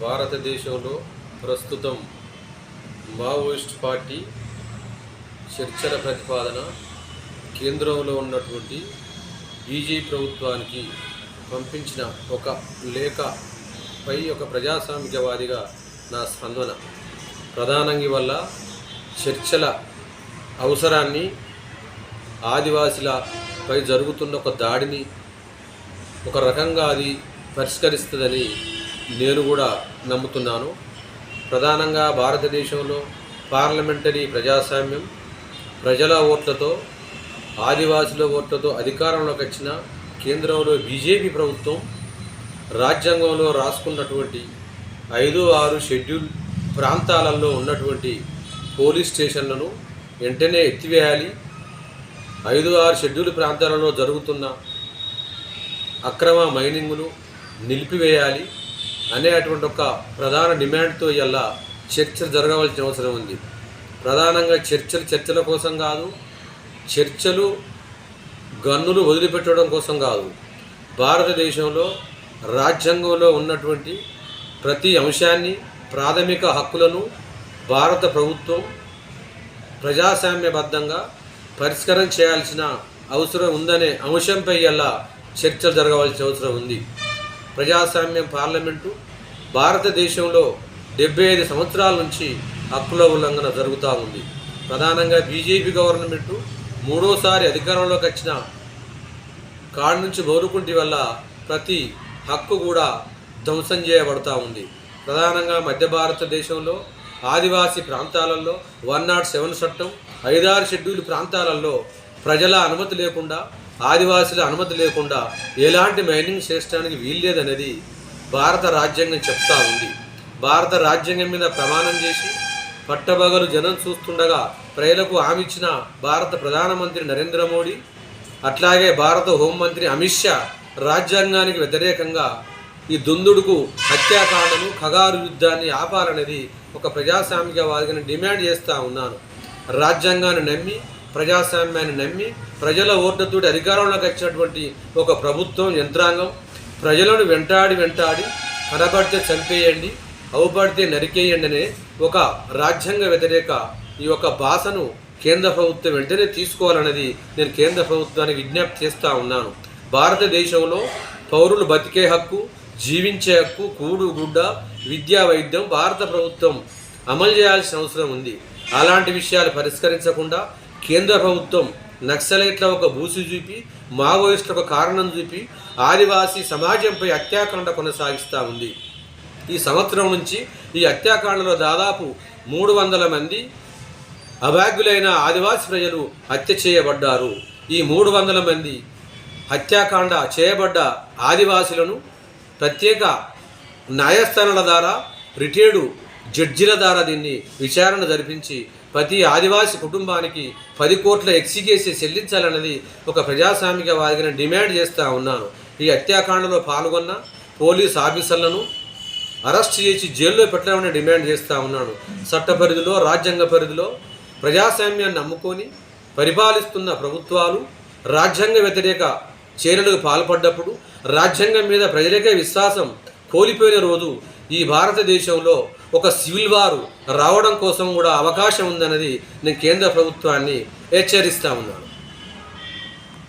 భారతదేశంలో ప్రస్తుతం Maoist party చర్చల ప్రతిపాదన కేంద్రంలో ఉన్నటువంటి బీజేపీ ప్రభుత్వానికి పంపించిన ఒక లేఖపై ఒక ప్రజాస్వామికవాదిగా నా స్పందన. ప్రధానంగా వల్ల చర్చల అవసరాన్ని ఆదివాసులపై జరుగుతున్న ఒక దాడిని ఒక రకంగా అది పరిష్కరిస్తుందని నేను కూడా నమ్ముతున్నాను. ప్రధానంగా భారతదేశంలో పార్లమెంటరీ ప్రజాస్వామ్యం ప్రజల ఓట్లతో ఆదివాసుల ఓట్లతో అధికారంలోకి వచ్చిన కేంద్రంలో బీజేపీ ప్రభుత్వం రాజ్యాంగంలో రాసుకున్నటువంటి ఐదు ఆరు షెడ్యూల్ ప్రాంతాలలో ఉన్నటువంటి పోలీస్ స్టేషన్లను వెంటనే ఎత్తివేయాలి. ఐదు ఆరు షెడ్యూల్ ప్రాంతాలలో జరుగుతున్న అక్రమ మైనింగ్ను నిలిపివేయాలి. అనేటువంటి ఒక ప్రధాన డిమాండ్తో ఇవాళ చర్చలు జరగవలసిన అవసరం ఉంది. ప్రధానంగా చర్చలు చర్చల కోసం కాదు చర్చలు గన్నులు వదిలిపెట్టడం కోసం కాదు. భారతదేశంలో రాజ్యాంగంలో ఉన్నటువంటి ప్రతి అంశాన్ని ప్రాథమిక హక్కులను భారత ప్రభుత్వం ప్రజాస్వామ్యబద్ధంగా పరిష్కారం చేయాల్సిన అవసరం ఉందనే అంశంపై అలా చర్చలు జరగవలసిన అవసరం ఉంది. ప్రజాస్వామ్యం పార్లమెంటు భారతదేశంలో డెబ్బై ఐదు సంవత్సరాల నుంచి హక్కుల ఉల్లంఘన జరుగుతూ ఉంది. ప్రధానంగా బీజేపీ గవర్నమెంటు మూడోసారి అధికారంలోకి వచ్చిన కాడి నుంచి గౌరుకుంటి వల్ల ప్రతి హక్కు కూడా ధ్వంసం చేయబడతా ఉంది. ప్రధానంగా మధ్య భారతదేశంలో ఆదివాసీ ప్రాంతాలలో వన్ నాట్ సెవెన్ చట్టం ఐదారు షెడ్యూల్ ప్రాంతాలలో ప్రజల అనుమతి లేకుండా ఆదివాసుల అనుమతి లేకుండా ఎలాంటి మైనింగ్ చేసడానికి వీల్లేదనేది భారత రాజ్యాంగం చెప్తా ఉంది. భారత రాజ్యాంగం మీద ప్రమాణం చేసి పట్టబగలు జనం చూస్తుండగా ప్రజలకు హామీ ఇచ్చిన భారత ప్రధానమంత్రి నరేంద్ర మోడీ అట్లాగే భారత హోంమంత్రి అమిత్ షా రాజ్యాంగానికి వ్యతిరేకంగా ఈ దుందుడుకు హత్యాకాండను ఖగారు యుద్ధాన్ని ఆపాలనేది ఒక ప్రజాస్వామికవాదిని డిమాండ్ చేస్తూ ఉన్నాను. రాజ్యాంగాన్ని నమ్మి ప్రజాస్వామ్యాన్ని నమ్మి ప్రజల ఓట్లతో అధికారంలోకి వచ్చినటువంటి ఒక ప్రభుత్వం యంత్రాంగం. ప్రజలను వెంటాడి వెంటాడి కనబడితే చంపేయండి అవుపడితే నరికేయండి అనే ఒక రాజ్యాంగ వ్యతిరేక ఈ యొక్క భాషను కేంద్ర ప్రభుత్వం వెంటనే తీసుకోవాలన్నది నేను కేంద్ర ప్రభుత్వానికి విజ్ఞప్తి చేస్తూ ఉన్నాను. భారతదేశంలో పౌరులు బతికే హక్కు జీవించే హక్కు కూడు గుడ్డ విద్యా వైద్యం భారత ప్రభుత్వం అమలు చేయాల్సిన అవసరం ఉంది. అలాంటి విషయాలు పరిష్కరించకుండా కేంద్ర ప్రభుత్వం నక్సలైట్ల ఒక బూసి చూపి మావోయిస్టులకు కారణం చూపి ఆదివాసీ సమాజంపై హత్యాకాండ కొనసాగిస్తూ ఉంది. ఈ సంవత్సరం నుంచి ఈ హత్యాకాండలో దాదాపు మూడు వందల మంది అభాగ్యులైన ఆదివాసీ ప్రజలు హత్య చేయబడ్డారు. ఈ మూడు వందల మంది హత్యాకాండ చేయబడ్డ ఆదివాసులను ప్రత్యేక న్యాయస్థానాల ద్వారా రిటైర్డు జడ్జిల ద్వారా దీన్ని విచారణ జరిపించి ప్రతి ఆదివాసీ కుటుంబానికి పది కోట్ల ఎక్సికేసి చెల్లించాలన్నది ఒక ప్రజాస్వామిక వాదిగా డిమాండ్ చేస్తూ ఉన్నాను. ఈ హత్యాకాండలో పాల్గొన్న పోలీస్ ఆఫీసర్లను అరెస్ట్ చేసి జైల్లో పెట్టాలని డిమాండ్ చేస్తూ ఉన్నాను. చట్ట పరిధిలో రాజ్యాంగ పరిధిలో ప్రజాస్వామ్యాన్ని నమ్ముకొని పరిపాలిస్తున్న ప్రభుత్వాలు రాజ్యాంగ వ్యతిరేక చర్యలకు పాల్పడ్డప్పుడు రాజ్యాంగం మీద ప్రజలకే విశ్వాసం కోల్పోయిన రోజు ఈ భారతదేశంలో ఒక సివిల్ వారు రావడం కోసం కూడా అవకాశం ఉందన్నది నేను కేంద్ర ప్రభుత్వాన్ని హెచ్చరిస్తా ఉన్నాను.